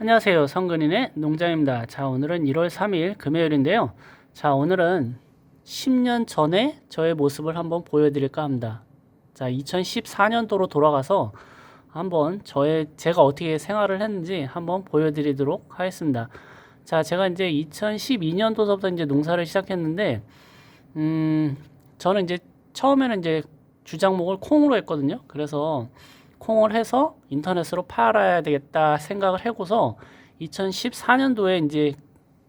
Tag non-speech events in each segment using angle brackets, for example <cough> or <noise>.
안녕하세요. 성근인의 농장입니다. 자, 오늘은 1월 3일 금요일인데요. 자, 오늘은 10년 전에 저의 모습을 한번 보여드릴까 합니다. 자, 2014년도로 돌아가서 한번 저의, 제가 어떻게 생활을 했는지 한번 보여드리도록 하겠습니다. 자, 제가 이제 2012년도서부터 이제 농사를 시작했는데, 음, 저는 이제 처음에는 이제 주작목을 콩으로 했거든요. 그래서 콩을 해서 인터넷으로 팔아야 되겠다 생각을 하고서 2014년도에 이제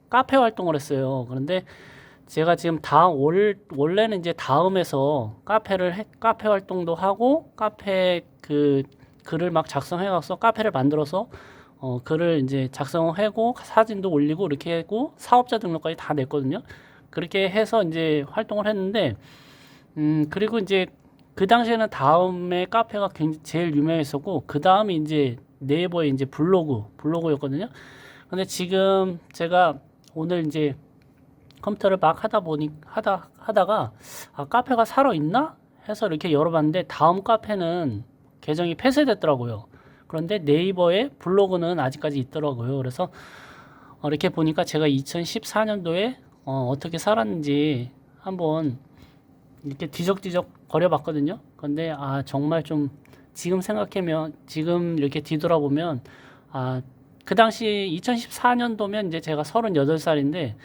카페 활동을 했어요. 그런데 제가 지금 다음 올 원래는 이제 다음에서 카페를 해, 카페 활동도 하고 카페 그 글을 막 작성해가서 카페를 만들어서 어 글을 이제 작성하고 사진도 올리고 이렇게 하고 사업자 등록까지 다 냈거든요. 그렇게 해서 이제 활동을 했는데 음 그리고 이제 그 당시에는 다음에 카페가 굉장히 제일 유명했었고 그 다음이 이제 네이버의 이제 블로그 블로그였거든요. 근데 지금 제가 오늘 이제 컴퓨터를 막 하다 보니 하다 하다가 아 카페가 살아 있나 해서 이렇게 열어봤는데 다음 카페는 계정이 폐쇄됐더라고요. 그런데 네이버의 블로그는 아직까지 있더라고요. 그래서 어, 이렇게 보니까 제가 2014년도에 어, 어떻게 살았는지 한번 이렇게 뒤적뒤적 거려봤거든요. 근데 아 정말 좀 지금 생각하면 지금 이렇게 뒤돌아보면 아 그 당시 2014년도면 이제 제가 38살인데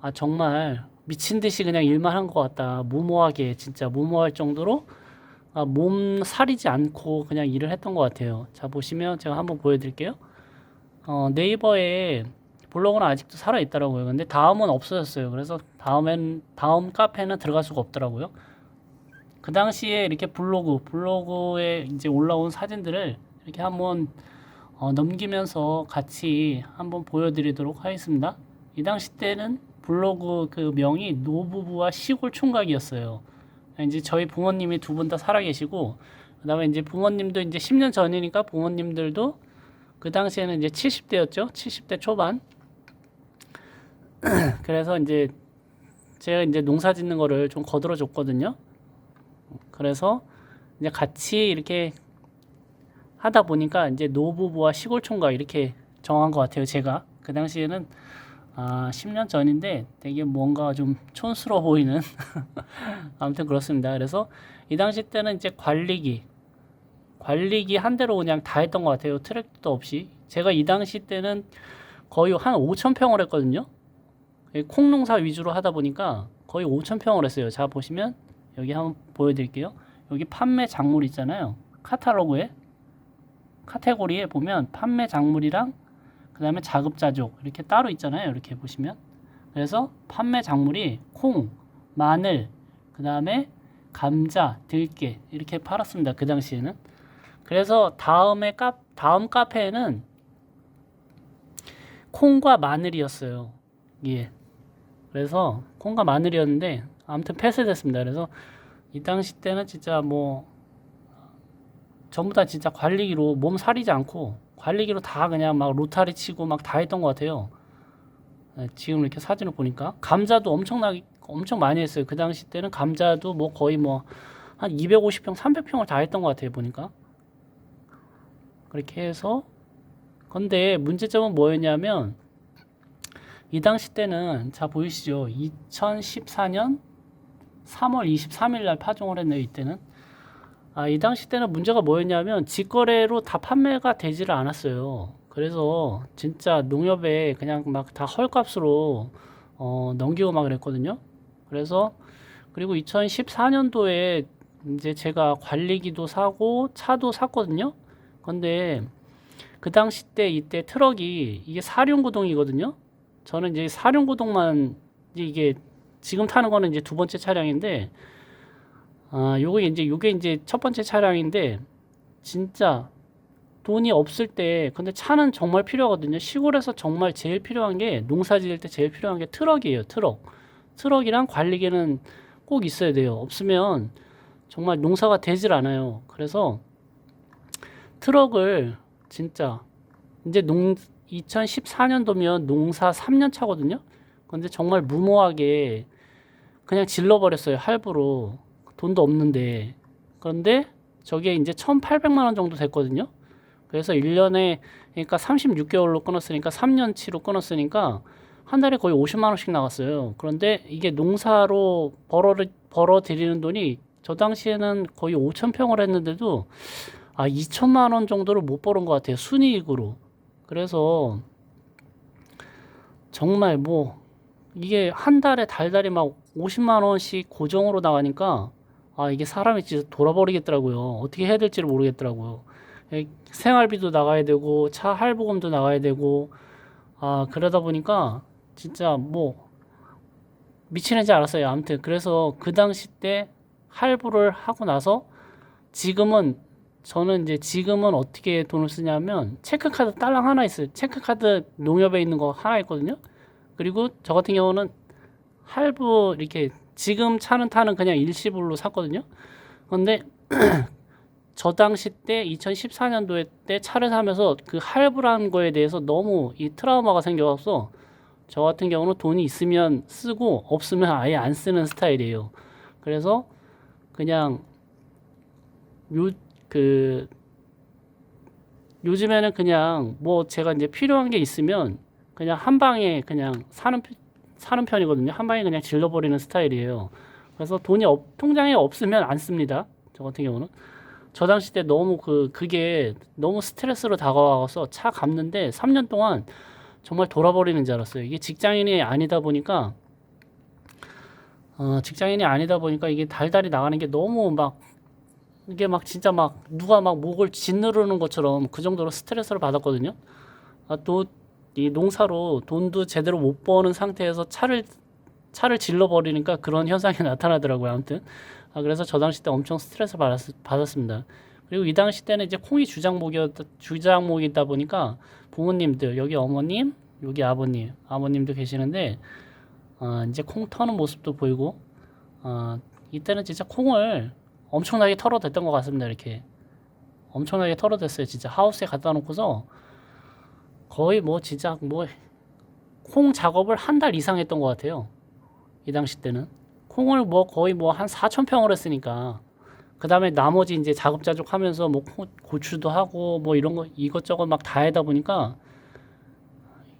아 정말 미친 듯이 그냥 일만 한 것 같다. 무모하게 진짜 무모할 정도로 아, 몸 사리지 않고 그냥 일을 했던 것 같아요. 자 보시면 제가 한번 보여드릴게요. 어, 네이버에 블로그는 아직도 살아 있더라고요. 근데 다음은 없어졌어요. 그래서 다음엔 다음 카페는 들어갈 수가 없더라고요. 그 당시에 이렇게 블로그 블로그에 이제 올라온 사진들을 이렇게 한번 어, 넘기면서 같이 한번 보여드리도록 하겠습니다. 이 당시 때는 블로그 그 명이 노부부와 시골 총각이었어요. 이제 저희 부모님이 두 분 다 살아계시고 그다음에 이제 부모님도 이제 10년 전이니까 부모님들도 그 당시에는 이제 70대였죠. 70대 초반. <clears throat> 그래서 이제 제가 이제 농사 짓는 거를 좀 거들어 줬거든요. 그래서 이제 같이 이렇게 하다 보니까 이제 노부부와 시골 총각 이렇게 정한 것 같아요. 제가 그 당시에는 아 10년 전인데 되게 뭔가 좀 촌스러워 보이는 <laughs> 아무튼 그렇습니다. 그래서 이 당시 때는 이제 관리기 관리기 한 대로 그냥 다 했던 것 같아요. 트랙도 없이 제가 이 당시 때는 거의 한 5천 평을 했거든요. 콩농사 위주로 하다 보니까 거의 5천 평을 했어요. 자 보시면 여기 한번 보여드릴게요. 여기 판매 작물 있잖아요. 카탈로그에 카테고리에 보면 판매 작물이랑 그 다음에 자급자족 이렇게 따로 있잖아요. 이렇게 보시면 그래서 판매 작물이 콩, 마늘, 그 다음에 감자, 들깨 이렇게 팔았습니다. 그 당시에는 그래서 다음에 카 다음 카페에는 콩과 마늘이었어요. 예. 그래서 콩과 마늘이었는데 아무튼 폐쇄됐습니다. 그래서 이 당시 때는 진짜 뭐 전부 다 진짜 관리기로 몸 사리지 않고 관리기로 다 그냥 막 로타리 치고 막 다 했던 것 같아요. 네, 지금 이렇게 사진을 보니까 감자도 엄청나게 엄청 많이 했어요. 그 당시 때는 감자도 뭐 거의 뭐 한 250평, 300평을 다 했던 것 같아요. 보니까 그렇게 해서 근데 문제점은 뭐였냐면 이 당시 때는 자 보이시죠? 2014년 3월 23일 날 파종을 했네요. 이때는 아, 이 당시 때는 문제가 뭐였냐면 직거래로 다 판매가 되지를 않았어요. 그래서 진짜 농협에 그냥 막 다 헐값으로 어, 넘기고 막 그랬거든요. 그래서 그리고 2014년도에 이제 제가 관리기도 사고 차도 샀거든요. 근데 그 당시 때 이때 트럭이 이게 사륜구동이거든요. 저는 이제 사륜구동만 이게 지금 타는 거는 이제 두 번째 차량인데 아 요게 이제 요게 이제 첫 번째 차량인데 진짜 돈이 없을 때 근데 차는 정말 필요하거든요. 시골에서 정말 제일 필요한 게 농사 지을 때 제일 필요한 게 트럭이에요. 트럭. 트럭이랑 관리기는 꼭 있어야 돼요. 없으면 정말 농사가 되질 않아요. 그래서 트럭을 진짜 이제 농 2014년도면 농사 3년 차거든요. 근데 정말 무모하게 그냥 질러버렸어요. 할부로. 돈도 없는데. 그런데 저게 이제 1,800만 원 정도 됐거든요. 그래서 1년에 그러니까 36개월로 끊었으니까 3년치로 끊었으니까 한 달에 거의 50만 원씩 나갔어요. 그런데 이게 농사로 벌어 벌어 들이는 돈이 저 당시에는 거의 5천 평을 했는데도 아 2천만 원 정도를 못 벌은 것 같아요. 순이익으로. 그래서 정말 뭐 이게 한 달에 달달이 막 50만 원씩 고정으로 나가니까 아 이게 사람이 진짜 돌아버리겠더라고요. 어떻게 해야 될지를 모르겠더라고요. 에, 생활비도 나가야 되고 차 할부금도 나가야 되고 아 그러다 보니까 진짜 뭐 미치는지 알았어요. 아무튼 그래서 그 당시 때 할부를 하고 나서 지금은 저는 이제 지금은 어떻게 돈을 쓰냐면 체크카드 딸랑 하나 있어요. 체크카드 농협에 있는 거 하나 있거든요. 그리고 저 같은 경우는 할부 이렇게 지금 차는 타는 그냥 일시불로 샀거든요. 그런데 <clears throat> 저 당시 때 2014년도에 때 차를 사면서 그 할부라는 거에 대해서 너무 이 트라우마가 생겨서 저 같은 경우는 돈이 있으면 쓰고 없으면 아예 안 쓰는 스타일이에요. 그래서 그냥 요 그 요즘에는 그냥 뭐 제가 이제 필요한 게 있으면 그냥 한 방에 그냥 사는 편- 사는 편이거든요. 한 방에 그냥 질러버리는 스타일이에요. 그래서 돈이 없, 통장에 없으면 안 씁니다. 저 같은 경우는 저 당시 때 너무 그 그게 너무 스트레스로 다가와서 차 갚는데 3년 동안 정말 돌아버리는 줄 알았어요. 이게 직장인이 아니다 보니까 어, 직장인이 아니다 보니까 이게 달달이 나가는 게 너무 막 이게 막 진짜 막 누가 막 목을 짓누르는 것처럼 그 정도로 스트레스를 받았거든요. 아, 또 이 농사로 돈도 제대로 못 버는 상태에서 차를 차를 질러 버리니까 그런 현상이 <laughs> 나타나더라고요. 아무튼 아, 그래서 저 당시 때 엄청 스트레스 받았, 받았습니다. 그리고 이 당시 때는 이제 콩이 주장목이었 주장목이다 보니까 부모님들 여기 어머님 여기 아버님 아버님도 계시는데 어, 이제 콩 터는 모습도 보이고 어, 이때는 진짜 콩을 엄청나게 털어댔던 것 같습니다. 이렇게 엄청나게 털어댔어요. 진짜 하우스에 갖다 놓고서 거의 뭐 진짜 뭐 콩 작업을 한 달 이상 했던 것 같아요. 이 당시 때는 콩을 뭐 거의 뭐 한 4천 평을 했으니까 그 다음에 나머지 이제 자급자족 하면서 뭐 콩- 고추도 하고 뭐 이런 거 이것저것 막 다 하다 보니까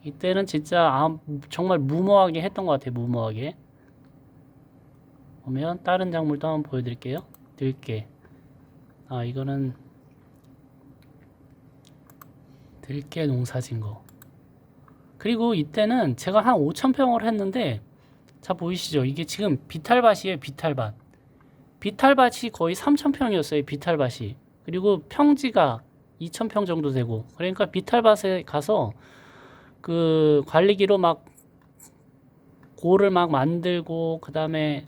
이때는 진짜 아, 정말 무모하게 했던 것 같아요. 무모하게 보면 다른 작물도 한번 보여드릴게요. 들깨 아 이거는 들깨 농사진 거 그리고 이때는 제가 한 5천 평을 했는데 자 보이시죠? 이게 지금 비탈밭이에요. 비탈밭. 비탈밭이 거의 3천 평이었어요. 비탈밭이. 그리고 평지가 2천 평 정도 되고 그러니까 비탈밭에 가서 그 관리기로 막 고를 막 만들고 그 다음에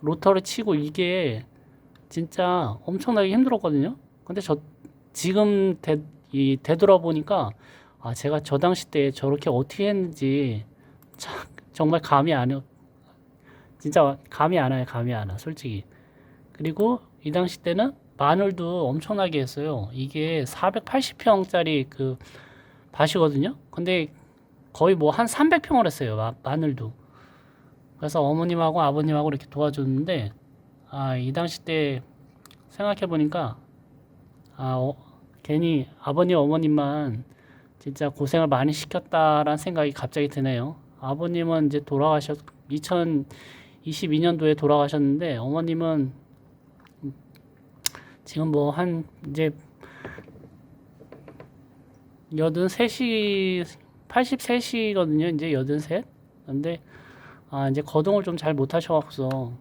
로터를 치고 이게 진짜 엄청나게 힘들었거든요. 근데 저 지금 되, 이 되돌아보니까 아 제가 저 당시 때 저렇게 어떻게 했는지 참 정말 감이 안 와. 진짜 감이 안 와요. 감이 안 와. 솔직히. 그리고 이 당시 때는 마늘도 엄청나게 했어요. 이게 480평짜리 그 밭이거든요. 근데 거의 뭐 한 300평을 했어요. 마, 마늘도. 그래서 어머님하고 아버님하고 이렇게 도와줬는데 아, 이 당시 때 생각해 보니까 아, 어, 괜히 아버님 어머님만 진짜 고생을 많이 시켰다라는 생각이 갑자기 드네요. 아버님은 이제 돌아가셨 2022년도에 돌아가셨는데 어머님은 지금 뭐 한 이제 83시 83시거든요. 이제 83. 근데 아 이제 거동을 좀 잘 못 하셔갖고서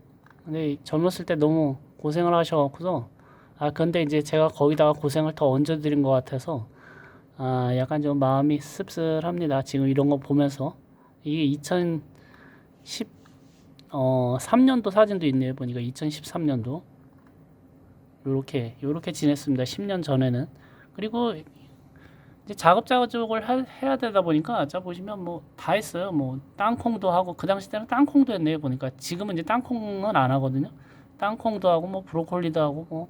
근데 젊었을 때 너무 고생을 하셔갖고서 아 근데 이제 제가 거기다가 고생을 더 얹어드린 것 같아서 아 약간 좀 마음이 씁쓸합니다. 지금 이런 거 보면서 이게 2010 어 3년도 사진도 있네요. 보니까 2013년도 요렇게 요렇게 지냈습니다. 10년 전에는 그리고 이제 작업자족을 하- 해야 되다 보니까 자 보시면 뭐 다 했어요. 뭐 땅콩도 하고 그 당시 때는 땅콩도 했네요. 보니까 지금은 이제 땅콩은 안 하거든요. 땅콩도 하고 뭐 브로콜리도 하고 뭐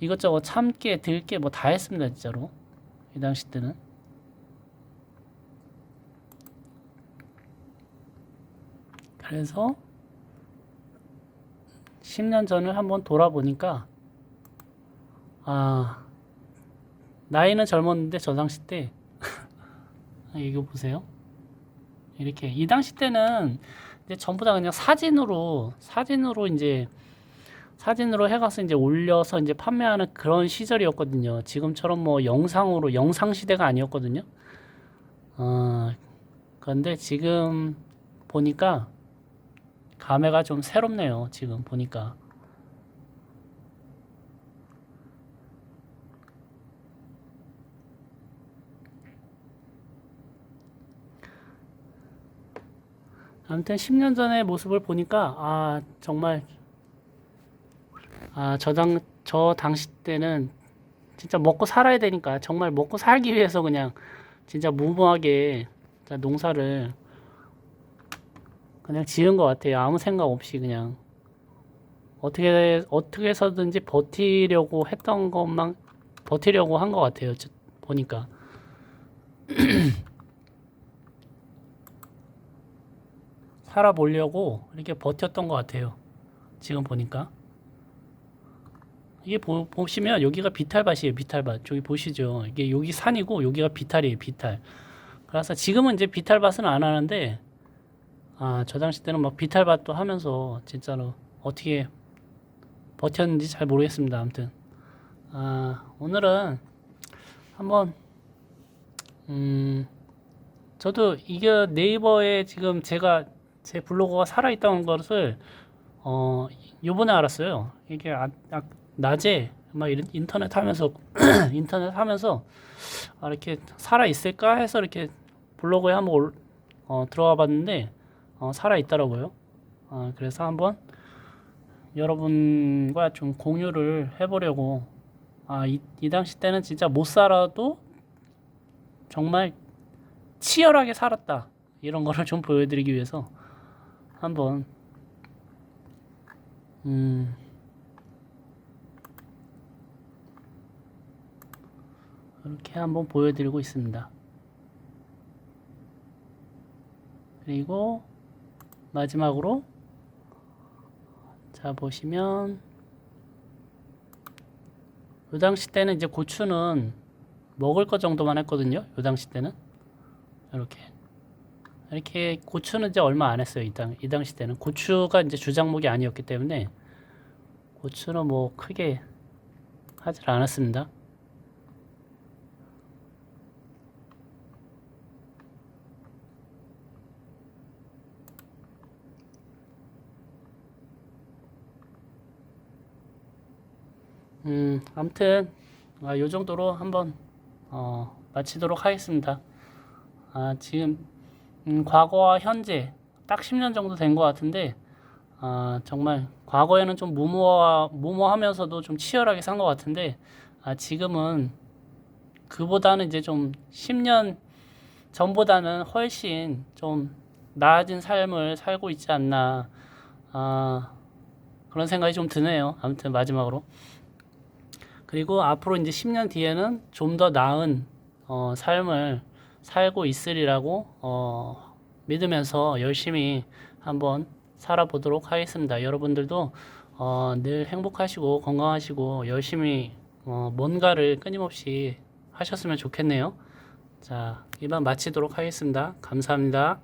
이것저것 참깨, 들깨 뭐 다 했습니다. 진짜로 이 당시 때는 그래서 10년 전을 한번 돌아보니까 아 나이는 젊었는데 저 당시 때 <laughs> 이거 보세요. 이렇게 이 당시 때는 이제 전부 다 그냥 사진으로 사진으로 이제 사진으로 해가서 이제 올려서 이제 판매하는 그런 시절이었거든요. 지금처럼 뭐 영상으로 영상 시대가 아니었거든요. 어, 그런데 지금 보니까 감회가 좀 새롭네요. 지금 보니까. 아무튼 10년 전의 모습을 보니까 아 정말 아 저당 저 당시 때는 진짜 먹고 살아야 되니까 정말 먹고 살기 위해서 그냥 진짜 무모하게 농사를 그냥 지은 것 같아요. 아무 생각 없이 그냥 어떻게 어떻게 해서든지 버티려고 했던 것만 버티려고 한 것 같아요. 저- 보니까 <clears throat> 살아보려고 이렇게 버텼던 것 같아요. 지금 보니까 이게 보, 보시면 여기가 비탈밭이에요. 비탈밭 저기 보시죠. 이게 여기 산이고 여기가 비탈이에요. 비탈. 그래서 지금은 이제 비탈밭은 안 하는데 아 저 당시 때는 막 비탈밭도 하면서 진짜로 어떻게 버텼는지 잘 모르겠습니다. 아무튼 아 오늘은 한번 음 저도 이게 네이버에 지금 제가 제 블로그가 살아있다는 것을 어 요번에 알았어요. 이게 아, 아, 낮에 막 인터넷 하면서 <clears throat> 인터넷 하면서 아, 이렇게 살아 있을까 해서 이렇게 블로그에 한번 올, 어, 들어와 봤는데 어, 살아 있더라고요. 어, 그래서 한번 여러분과 좀 공유를 해보려고 아, 이, 이 당시 때는 진짜 못 살아도 정말 치열하게 살았다 이런 거를 좀 보여드리기 위해서 한번 음 이렇게 한번 보여드리고 있습니다. 그리고 마지막으로 자 보시면 요 당시 때는 이제 고추는 먹을 거 정도만 했거든요. 요 당시 때는 이렇게 이렇게 고추는 이제 얼마 안 했어요. 이, 당, 이 당시 때는 고추가 이제 주장목이 아니었기 때문에 고추는 뭐 크게 하질 않았습니다. 음, 아무튼 아, 요 정도로 한번 어, 마치도록 하겠습니다. 아, 지금 음, 과거와 현재 딱 10년 정도 된 것 같은데 아, 정말 과거에는 좀 무모하, 무모하면서도 좀 치열하게 산 것 같은데 아, 지금은 그보다는 이제 좀 10년 전보다는 훨씬 좀 나아진 삶을 살고 있지 않나 아, 그런 생각이 좀 드네요. 아무튼 마지막으로 그리고 앞으로 이제 10년 뒤에는 좀 더 나은 어, 삶을 살고 있으리라고 어, 믿으면서 열심히 한번 살아보도록 하겠습니다. 여러분들도 어, 늘 행복하시고 건강하시고 열심히 어, 뭔가를 끊임없이 하셨으면 좋겠네요. 자, 이만 마치도록 하겠습니다. 감사합니다.